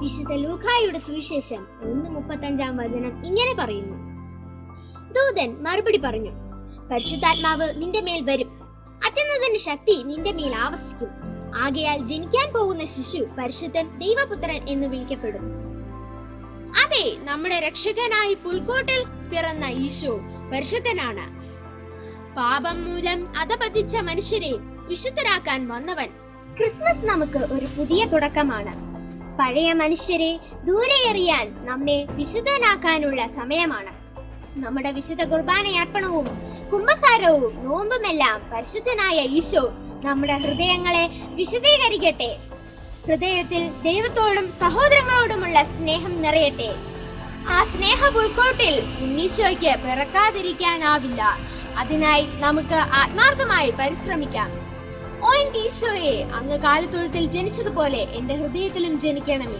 വിശുദ്ധ ലൂഖായുടെ സുവിശേഷം ഒന്ന് മുപ്പത്തഞ്ചാം വചനം ഇങ്ങനെ പറയുന്നു. ദൂതൻ മറുപടി പറഞ്ഞു പരിശുദ്ധാത്മാവ് നിന്റെ മേൽ വരും. അത്യുന്നതന്റെ ശക്തി നിന്റെ മേൽ ആവസിക്കും. ആകയാൽ ജനിക്കാൻ പോകുന്ന ശിശു പരിശുദ്ധൻ ദൈവപുത്രൻ എന്ന് വിളിക്കപ്പെടും അതെ നമ്മുടെ രക്ഷകനായി പുൽക്കോട്ടിൽ പിറന്ന ഈശോ പരിശുദ്ധനാണ്. പാപം മൂലം അധപതിച്ച മനുഷ്യരെ വിശുദ്ധരാക്കാൻ വന്നവൻ ക്രിസ്മസ് നമുക്ക് ഒരു പുതിയ തുടക്കമാണ്. പഴയ മനുഷ്യരെ ദൂരെ എറിയാൻ നമ്മെ വിശുദ്ധനാക്കാനുള്ള സമയമാണ്. നമ്മുടെ വിശുദ്ധ കുർബാനയർപ്പണവും കുംഭസാരവും നോമ്പുമെല്ലാം പരിശുദ്ധനായ ഈശോ നമ്മുടെ ഹൃദയങ്ങളെ വിശദീകരിക്കട്ടെ ഹൃദയത്തിൽ ദൈവത്തോടും സഹോദരങ്ങളോടുമുള്ള സ്നേഹം നിറയട്ടെ. ആ സ്നേഹ ഉൾക്കോട്ടിൽ ഉണ്ണീശോയ്ക്ക് പിറക്കാതിരിക്കാനാവില്ല. അതിനായി നമുക്ക് ആത്മാർത്ഥമായി പരിശ്രമിക്കാം. ഈശോയെ അങ്ങ് കാലത്തൊഴുത്തിൽ ജനിച്ചതുപോലെ എന്റെ ഹൃദയത്തിലും ജനിക്കണമേ.